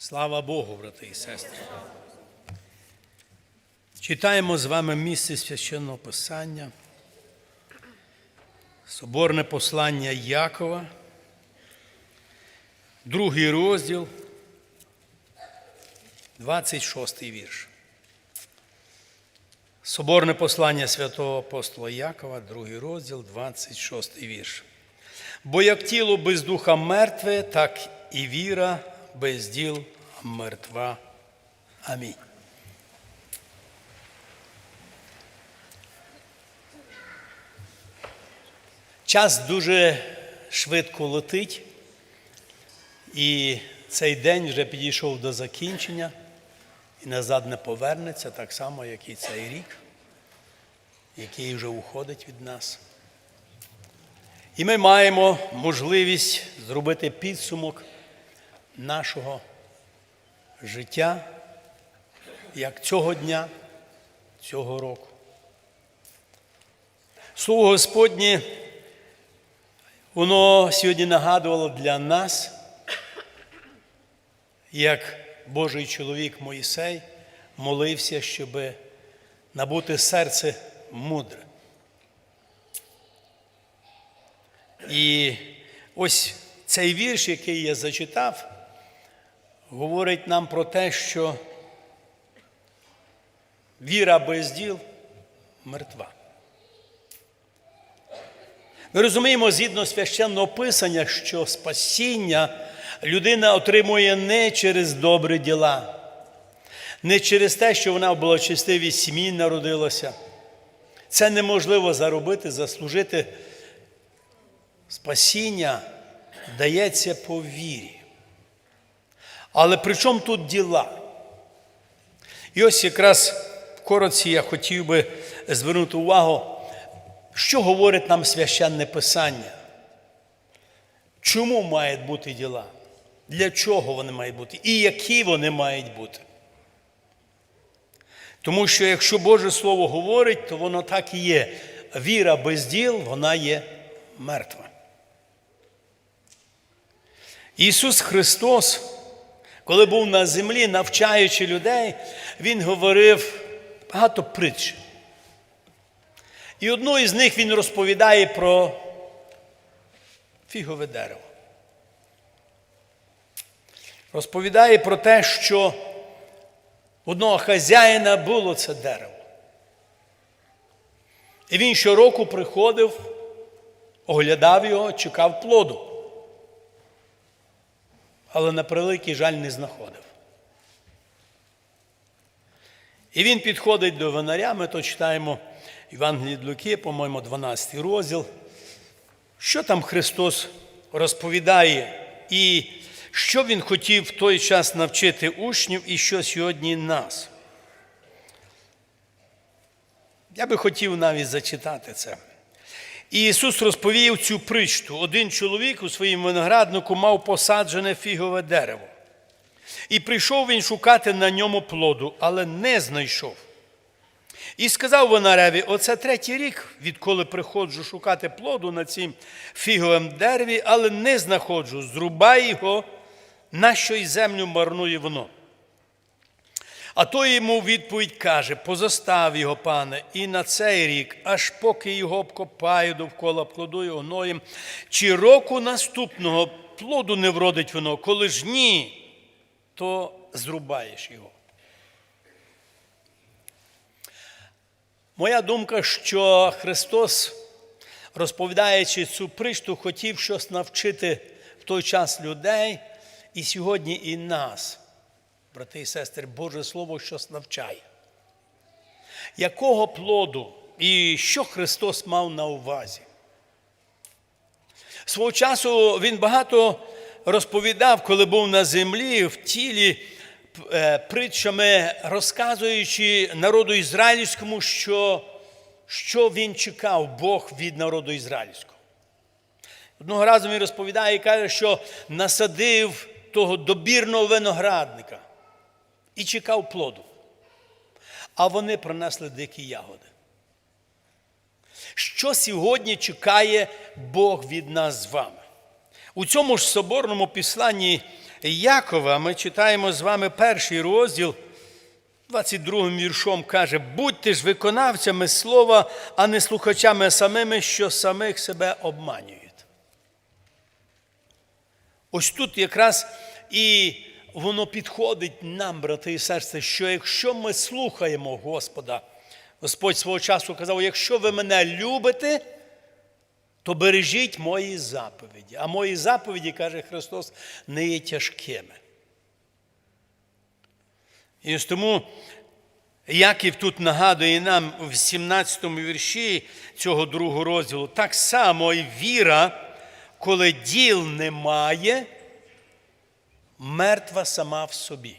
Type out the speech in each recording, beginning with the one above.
Слава Богу, брати і сестри. Читаємо з вами місце священного Писання, Соборне послання Якова, другий розділ, 26 вірш. Соборне послання святого апостола Якова, другий розділ, 26 вірш. Бо як тіло без духа мертве, так і віра без діл мертва. Амінь. Час дуже швидко летить, і цей день вже підійшов до закінчення і назад не повернеться, так само, як і цей рік, який вже уходить від нас. І ми маємо можливість зробити підсумок нашого життя, як цього дня, цього року. Слово Господнє, воно сьогодні нагадувало для нас, як Божий чоловік Моїсей молився, щоб набути серце мудре. І ось цей вірш, який я зачитав, говорить нам про те, що віра без діл мертва. Ми розуміємо згідно священного писання, що спасіння людина отримує не через добрі діла, не через те, що вона в благочестивій сім'ї народилася. Це неможливо заробити, заслужити. Спасіння дається по вірі. Але при чому тут діла? І ось якраз коротці я хотів би звернути увагу, що говорить нам священне Писання. Чому мають бути діла? Для чого вони мають бути? І які вони мають бути? Тому що якщо Боже Слово говорить, то воно так і є. Віра без діл, вона є мертва. Ісус Христос, коли був на землі, навчаючи людей, Він говорив багато притч. І одну із них Він розповідає про фігове дерево. Розповідає про те, що одного хазяїна було це дерево. І він щороку приходив, оглядав його, чекав плоду але на превеликий жаль не знаходив. І він підходить до винаря, ми то читаємо Євангелії Луки, по-моєму, 12 розділ. Що там Христос розповідає, і що Він хотів в той час навчити учнів, і що сьогодні нас. Я би хотів навіть зачитати це. І Ісус розповів цю притчу. Один чоловік у своїм винограднику мав посаджене фігове дерево. І прийшов він шукати на ньому плоду, але не знайшов. І сказав винареві: оце третій рік, відколи приходжу шукати плоду на цім фіговому дереві, але не знаходжу. Зрубай його, нащо й землю марнує воно. А той йому відповідь каже: позостав його, пане, і на цей рік, аж поки його обкопаю довкола плодою гноєм, чи року наступного плоду не вродить воно, коли ж ні, то зрубаєш його. Моя думка, що Христос, розповідаючи цю притчу, хотів щось навчити в той час людей і сьогодні і нас брати і сестри, Боже Слово щось навчає. Якого плоду і що Христос мав на увазі? Свого часу Він багато розповідав, коли був на землі в тілі притчами, розказуючи народу ізраїльському, що, що він чекав Бог від народу ізраїльського. Одного разу він розповідає і каже, що насадив того добірного виноградника і чекав плоду. А вони принесли дикі ягоди. Що сьогодні чекає Бог від нас з вами? У цьому ж соборному післанні Якова ми читаємо з вами перший розділ, 22 віршом каже: будьте ж виконавцями слова, а не слухачами самими, що самих себе обманюють. Ось тут якраз і воно підходить нам, брати і сестри, що якщо ми слухаємо Господа, Господь свого часу казав: якщо ви мене любите, то бережіть мої заповіді. А мої заповіді, каже Христос, не є тяжкими. І ось тому Яків тут нагадує нам в 17 му вірші цього другого розділу, так само і віра, коли діл немає, мертва сама в собі.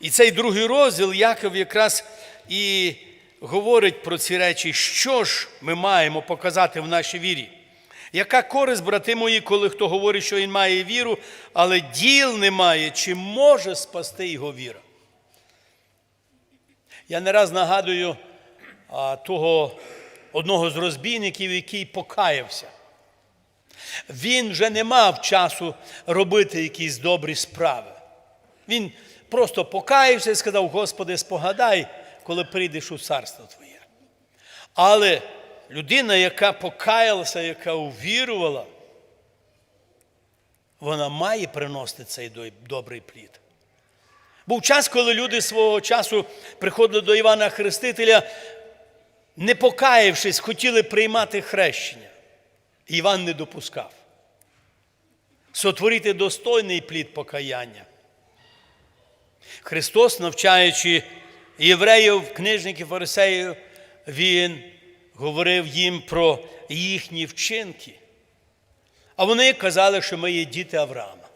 І цей другий розділ Яков якраз і говорить про ці речі, що ж ми маємо показати в нашій вірі. Яка користь, брати мої, коли хто говорить, що він має віру, але діл немає, чи може спасти його віра? Я не раз нагадую а, того одного з розбійників, який покаявся. Він вже не мав часу робити якісь добрі справи. Він просто покаявся і сказав: Господи, спогадай, коли прийдеш у царство Твоє. Але людина, яка покаялася, яка увірувала, вона має приносити цей добрий плід. Був час, коли люди свого часу приходили до Івана Хрестителя, не покаявшись, хотіли приймати хрещення. Іван не допускав. Сотворити достойний плід покаяння. Христос, навчаючи євреїв, книжників, фарисеїв, Він говорив їм про їхні вчинки. А вони казали, що ми є діти Авраама.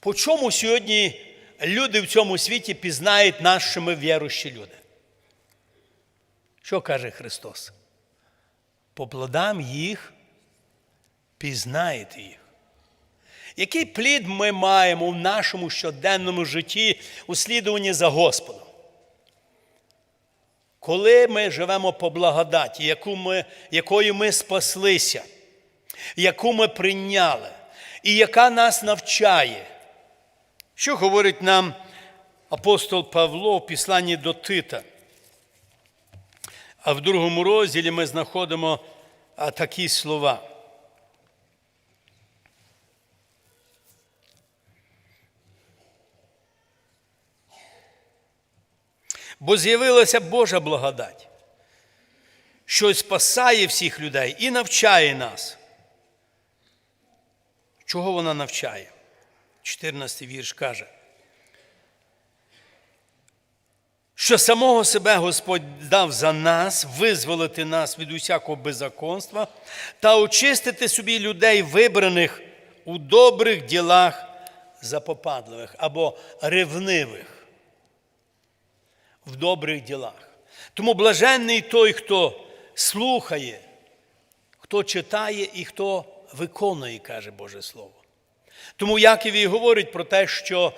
По чому сьогодні люди в цьому світі пізнають нас, що ми віруючі люди? Що каже Христос? По плодам їх пізнаєте їх. Який плід ми маємо в нашому щоденному житті у слідуванні за Господом? Коли ми живемо по благодаті, яку ми, якою ми спаслися, яку ми прийняли, і яка нас навчає, що говорить нам апостол Павло в післанні до Тита? А в другому розділі ми знаходимо такі слова. Бо з'явилася Божа благодать, що спасає всіх людей і навчає нас. Чого вона навчає? 14 вірш каже, що самого себе Господь дав за нас, визволити нас від усякого беззаконства та очистити собі людей, вибраних у добрих ділах запопадливих або ревнивих. В добрих ділах. Тому блаженний той, хто слухає, хто читає і хто виконує, каже Боже Слово. Тому Яків і говорить про те, що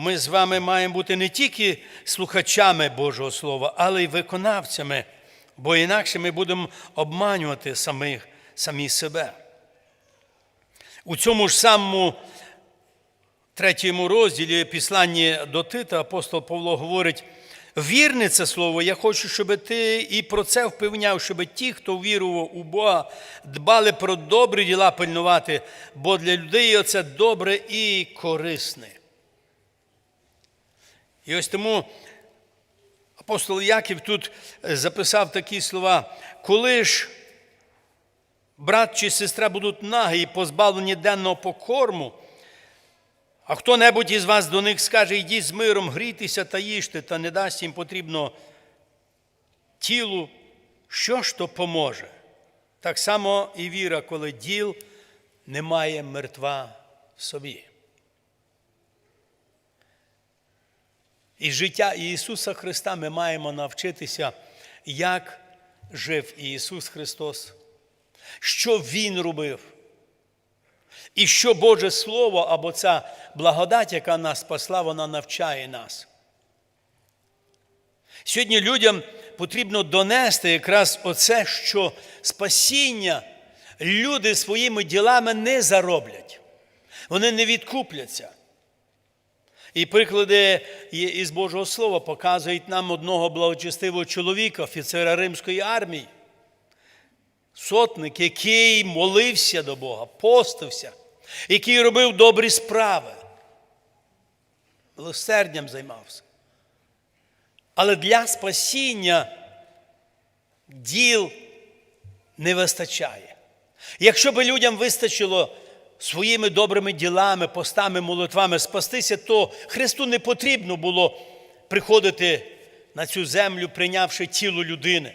ми з вами маємо бути не тільки слухачами Божого Слова, але й виконавцями, бо інакше ми будемо обманювати самих, самі себе. У цьому ж самому третьому розділі післання до Тита апостол Павло говорить, вірне це слово, я хочу, щоб ти і про це впевняв, щоб ті, хто вірував у Бога, дбали про добрі діла пильнувати, бо для людей це добре і корисне. І ось тому апостол Яків тут записав такі слова, коли ж брат чи сестра будуть нагі і позбавлені денного покорму, а хто-небудь із вас до них скаже, йдіть з миром, грійтеся та їжте, та не дасть їм потрібно тілу, що ж то поможе? Так само і віра, коли діл немає мертва в собі. І життя Ісуса Христа ми маємо навчитися, як жив Ісус Христос, що Він робив. І що Боже Слово або ця благодать, яка нас спасла, вона навчає нас. Сьогодні людям потрібно донести якраз оце, що спасіння люди своїми ділами не зароблять, вони не відкупляться. І приклади із Божого Слова показують нам одного благочестивого чоловіка, офіцера римської армії, сотник, який молився до Бога, постився, який робив добрі справи, милосердям займався. Але для спасіння діл не вистачає. Якщо би людям вистачило своїми добрими ділами, постами, молитвами спастися, то Христу не потрібно було приходити на цю землю, прийнявши тіло людини.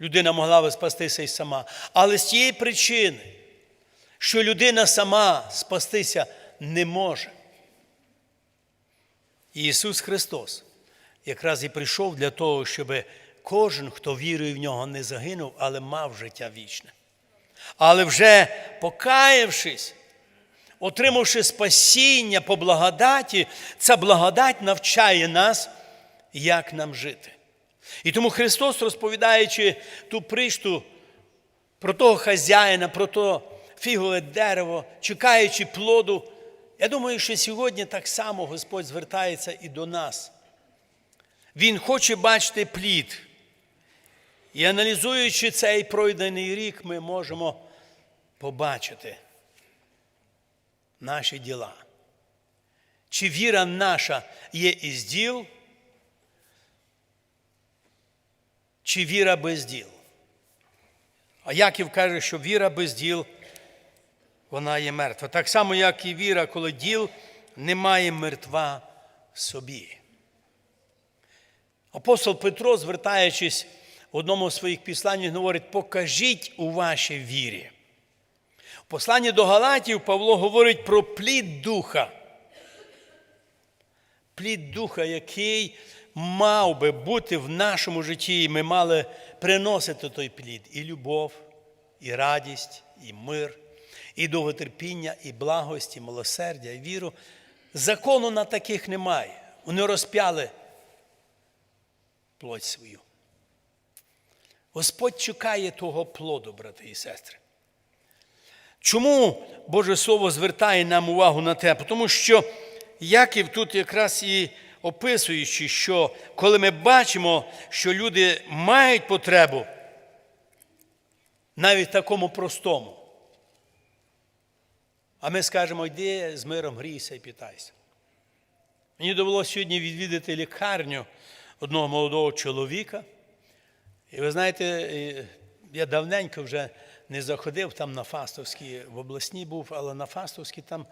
Людина могла би спастися і сама. Але з тієї причини, що людина сама спастися не може. Ісус Христос якраз і прийшов для того, щоб кожен, хто вірує в нього, не загинув, але мав життя вічне. Але вже покаявшись, отримавши спасіння по благодаті, ця благодать навчає нас, як нам жити. І тому Христос, розповідаючи ту пришту про того хазяїна, про то фігове дерево, чекаючи плоду, я думаю, що сьогодні так само Господь звертається і до нас. Він хоче бачити плід. І аналізуючи цей пройдений рік, ми можемо побачити наші діла. Чи віра наша є із діл, чи віра без діл? А Яків каже, що віра без діл, вона є мертва. Так само, як і віра, коли діл немає мертва в собі. Апостол Петро, звертаючись в одному з своїх післань, говорить: покажіть у вашій вірі. В посланні до Галатів Павло говорить про плід духа. Плід духа, який мав би бути в нашому житті, і ми мали приносити той плід і любов, і радість, і мир, і довготерпіння, і благость, і милосердя, і віру. Закону на таких немає. Вони розп'яли плоть свою. Господь чекає того плоду, брати і сестри. Чому Боже Слово звертає нам увагу на те? Тому що Яків тут якраз і описуючи, що коли ми бачимо, що люди мають потребу, навіть такому простому, а ми скажемо, йди з миром грійся і питайся. Мені довелося сьогодні відвідати лікарню одного молодого чоловіка. І ви знаєте, я давненько вже не заходив там на Фастовській, в обласній був, але на Фастовській там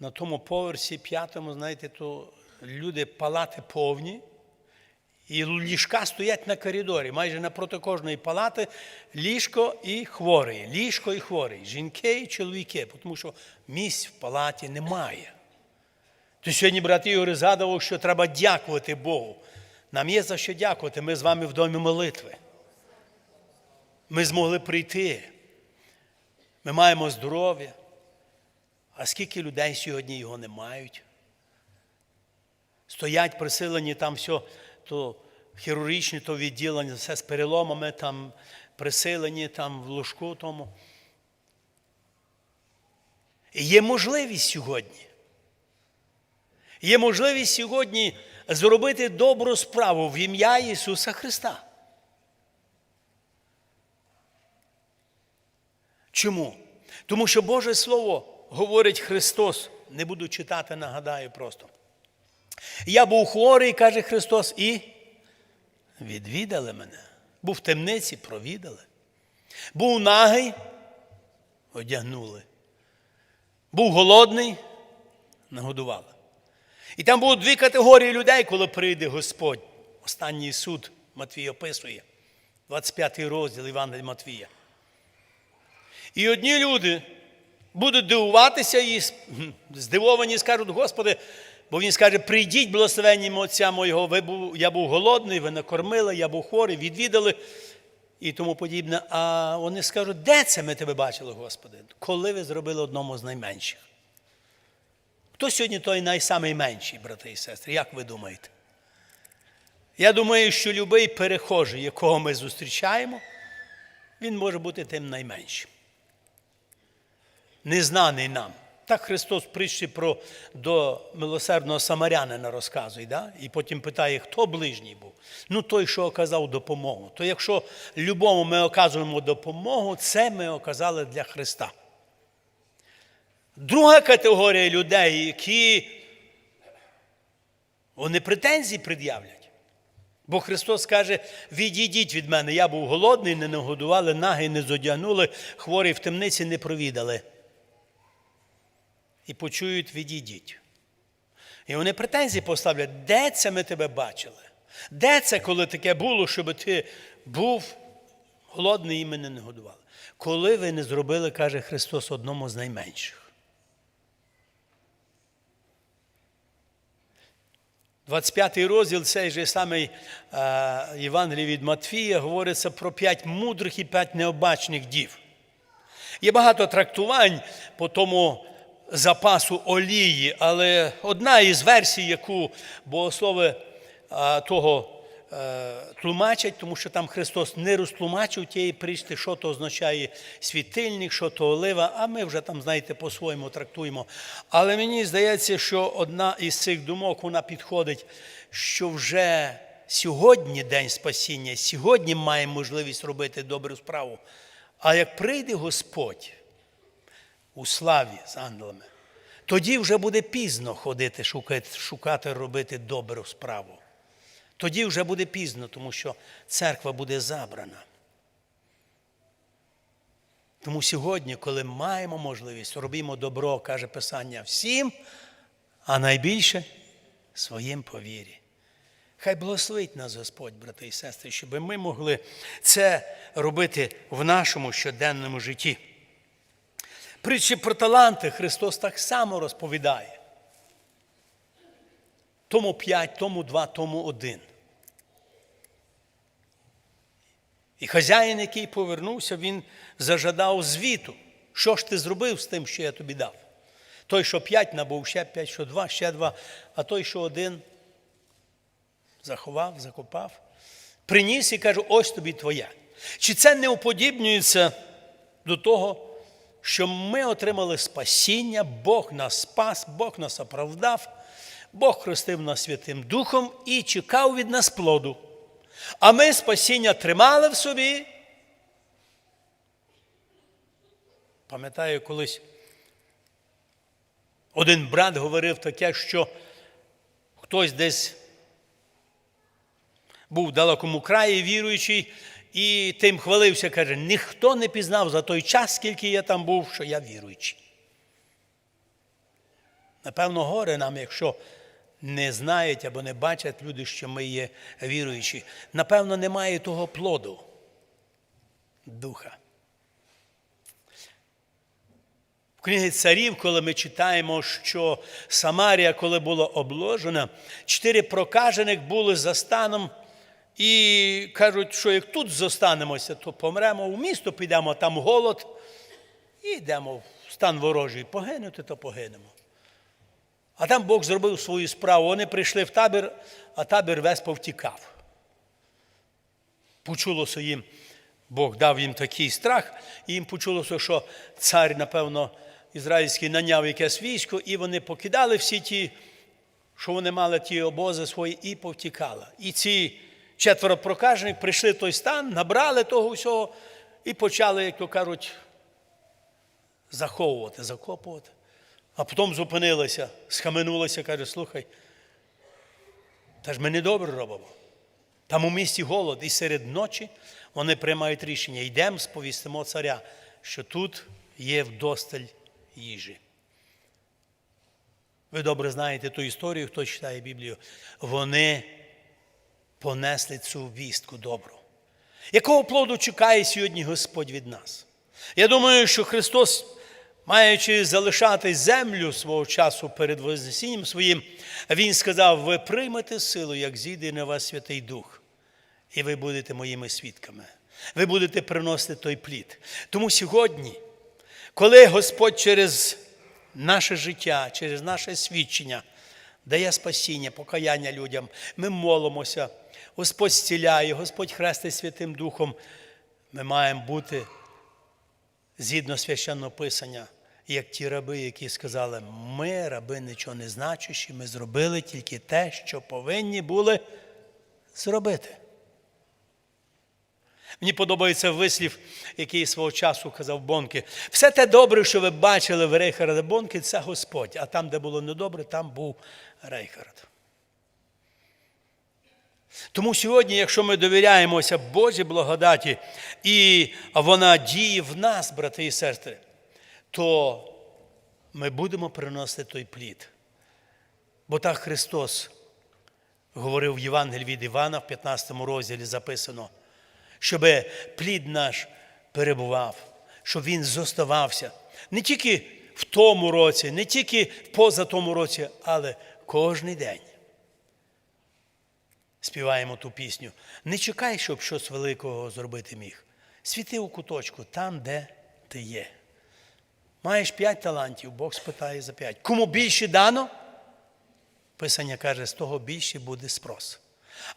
на тому поверсі п'ятому, знаєте, то люди палати повні, і ліжка стоять на коридорі. Майже напроти кожної палати ліжко і хворий, ліжко і хворий, жінки і чоловіки, тому що місць в палаті немає. То сьогодні брат Ігор згадував, що треба дякувати Богу. Нам є за що дякувати. Ми з вами в домі молитви. Ми змогли прийти. Ми маємо здоров'я. А скільки людей сьогодні його не мають? Стоять присилені там все, то хірургічне, то відділення, все з переломами, там присилені там в ложку тому. І є можливість сьогодні. Є можливість сьогодні зробити добру справу в ім'я Ісуса Христа. Чому? Тому що Боже Слово говорить Христос, не буду читати, нагадаю просто. Я був хворий, каже Христос, і відвідали мене. Був в темниці, провідали. Був нагий, одягнули. Був голодний, нагодували. І там будуть дві категорії людей, коли прийде Господь. Останній суд Матвій описує, 25 розділ Івана Матвія. І одні люди будуть дивуватися і здивовані скажуть, Господи, бо Він скаже, прийдіть, благословенні Отця моєго, ви був, я був голодний, ви накормили, я був хворий, відвідали і тому подібне. А вони скажуть, де це ми тебе бачили, Господи? Коли ви зробили одному з найменших? Хто сьогодні той найменший, брати і сестри? Як ви думаєте? Я думаю, що будь-який перехожий, якого ми зустрічаємо, він може бути тим найменшим. Незнаний нам. Так Христос притчі про до милосердного самарянина розказує, да? і потім питає, хто ближній був. Ну, той, що оказав допомогу. То якщо любому ми оказуємо допомогу, це ми оказали для Христа. Друга категорія людей, які вони претензії пред'являть. Бо Христос каже: відійдіть від мене, я був голодний, не нагодували, нагий не зодягнули, хворий в темниці не провідали. І почують, відійдіть. І вони претензії поставлять, де це ми тебе бачили? Де це, коли таке було, щоб ти був голодний і мене не годували? Коли ви не зробили, каже Христос, одному з найменших. 25 розділ цей же самий Євангелій від Матфія говориться про п'ять мудрих і п'ять необачних дів. Є багато трактувань по тому запасу олії, але одна із версій, яку богослови того е, тлумачать, тому що там Христос не розтлумачив тієї причти, що то означає світильник, що то олива, а ми вже там, знаєте, по-своєму трактуємо. Але мені здається, що одна із цих думок вона підходить, що вже сьогодні день спасіння, сьогодні маємо можливість робити добру справу. А як прийде Господь у славі з ангелами, тоді вже буде пізно ходити, шукати, шукати робити добру справу. Тоді вже буде пізно, тому що церква буде забрана. Тому сьогодні, коли маємо можливість, робімо добро, каже Писання, всім, а найбільше своїм повірі. Хай благословить нас Господь, брати і сестри, щоб ми могли це робити в нашому щоденному житті. Притчі про таланти Христос так само розповідає. Тому п'ять, тому два, тому один. І хазяїн, який повернувся, він зажадав звіту. Що ж ти зробив з тим, що я тобі дав? Той, що п'ять набув, ще п'ять, що два, ще два, а той, що один, заховав, закопав, приніс і каже, ось тобі твоя. Чи це не уподібнюється до того, що ми отримали спасіння, Бог нас спас, Бог нас оправдав, Бог хрестив нас Святим Духом і чекав від нас плоду. А ми спасіння тримали в собі. Пам'ятаю, колись один брат говорив таке, що хтось десь був в далекому краї віруючий, і тим хвалився, каже, ніхто не пізнав за той час, скільки я там був, що я віруючий. Напевно, горе нам, якщо не знають або не бачать люди, що ми є віруючі. Напевно, немає того плоду духа. В книгі царів, коли ми читаємо, що Самарія, коли була обложена, чотири прокажених були за станом. І кажуть, що як тут зостанемося, то помремо в місто, підемо, там голод, і йдемо в стан ворожий. Погинути, то погинемо. А там Бог зробив свою справу. Вони прийшли в табір, а табір весь повтікав. Почулося їм, Бог дав їм такий страх, і їм почулося, що цар, напевно, ізраїльський наняв якесь військо, і вони покидали всі ті, що вони мали ті обози свої, і повтікали. І ці четверо прокажених прийшли в той стан, набрали того всього і почали, як то кажуть, заховувати, закопувати. А потім зупинилися, схаменулися, каже, слухай, та ж ми недобре робимо. Там у місті голод, і серед ночі вони приймають рішення, йдемо, сповістимо царя, що тут є вдосталь їжі. Ви добре знаєте ту історію, хто читає Біблію. Вони понесли цю вістку добру. Якого плоду чекає сьогодні Господь від нас? Я думаю, що Христос маючи залишати землю свого часу перед Вознесінням своїм, Він сказав: ви приймете силу, як зійде на вас Святий Дух, і ви будете моїми свідками. Ви будете приносити той плід. Тому сьогодні, коли Господь через наше життя, через наше свідчення дає спасіння, покаяння людям, ми молимося, Господь зціляє, Господь хрестить Святим Духом. Ми маємо бути згідно священного писання, як ті раби, які сказали, ми, раби нічого не значущі, ми зробили тільки те, що повинні були зробити. Мені подобається вислів, який свого часу казав Бонки. Все те добре, що ви бачили в Рейхарда Бонки, це Господь. А там, де було недобре, там був Рейхард. Тому сьогодні, якщо ми довіряємося Божій благодаті, і вона діє в нас, брати і сестри, то ми будемо приносити той плід. Бо так Христос говорив в Євангелії від Івана в 15 розділі записано, щоб плід наш перебував, щоб він зоставався не тільки в тому році, не тільки поза тому році, але кожний день. Співаємо ту пісню. Не чекай, щоб щось великого зробити міг. Світи у куточку там, де ти є. Маєш п'ять талантів, Бог спитає за п'ять. Кому більше дано? Писання каже, з того більше буде спрос.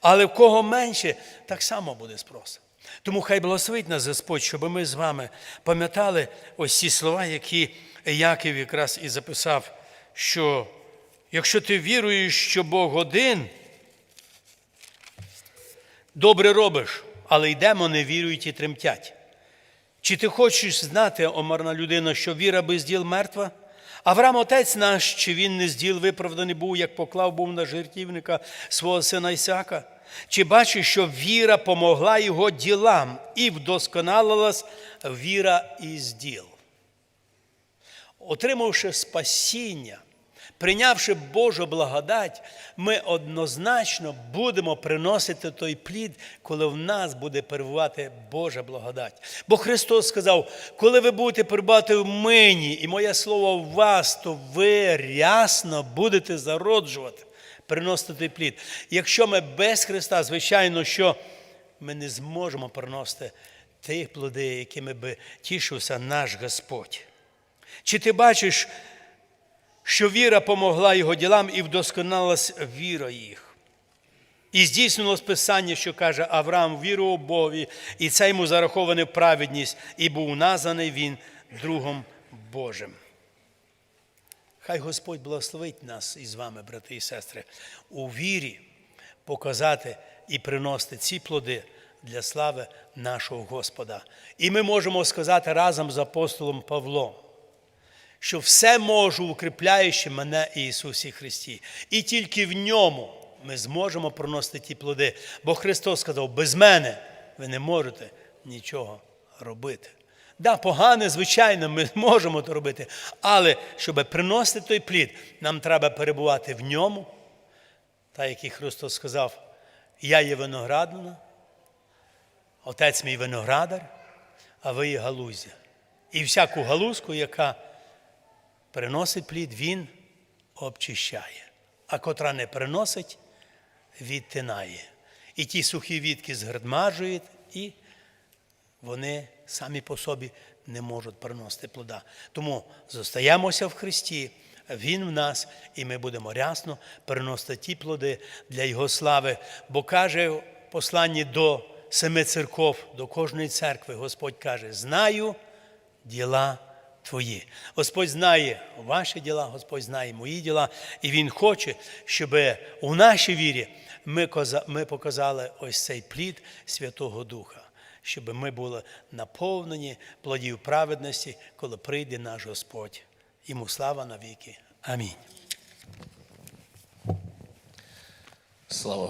Але в кого менше, так само буде спрос. Тому хай благословить нас Господь, щоб ми з вами пам'ятали ось ці слова, які Яків якраз і записав, що якщо ти віруєш, що Бог один, добре робиш, але й демони вірують і тремтять. Чи ти хочеш знати, омарна людина, що віра без діл мертва? Авраам, отець наш, чи він не з діл виправданий був, як поклав був на жертівника свого сина Ісака? Чи бачиш, що віра помогла його ділам і вдосконалилась віра із діл? Отримавши спасіння, прийнявши Божу благодать, ми однозначно будемо приносити той плід, коли в нас буде перебувати Божа благодать. Бо Христос сказав: коли ви будете перебувати в мені, і моє слово в вас, то ви рясно будете зароджувати, приносити той плід. Якщо ми без Христа, звичайно, що ми не зможемо приносити тих плоди, якими би тішився наш Господь. Чи ти бачиш, що віра помогла його ділам і вдосконалась віра їх? І здійснилось Писання, що каже Авраам вірував Богові, і це йому зараховане праведність, і був названий він другом Божим. Хай Господь благословить нас із вами, брати і сестри, у вірі показати і приносити ці плоди для слави нашого Господа. І ми можемо сказати разом з апостолом Павлом що все можу, укріпляючи мене Ісусі Христі. І тільки в ньому ми зможемо проносити ті плоди. Бо Христос сказав, без мене ви не можете нічого робити. Да, погане, звичайно, ми можемо це робити, але щоб приносити той плід, нам треба перебувати в ньому. Як і Христос сказав, я є виноградина, отець мій виноградар, а ви є галузя. І всяку галузку, яка приносить плід, він обчищає, а котра не приносить, відтинає. І ті сухі відки згердмажують, і вони самі по собі не можуть приносити плода. Тому зостаємося в Христі, Він в нас, і ми будемо рясно приносити ті плоди для Його слави. Бо каже в посланні до семи церков, до кожної церкви, Господь каже: знаю діла твої. Господь знає ваші діла, Господь знає мої діла, і Він хоче, щоб у нашій вірі ми показали ось цей плід Святого Духа, щоб ми були наповнені плодів праведності, коли прийде наш Господь. Йому слава навіки. Амінь. Слава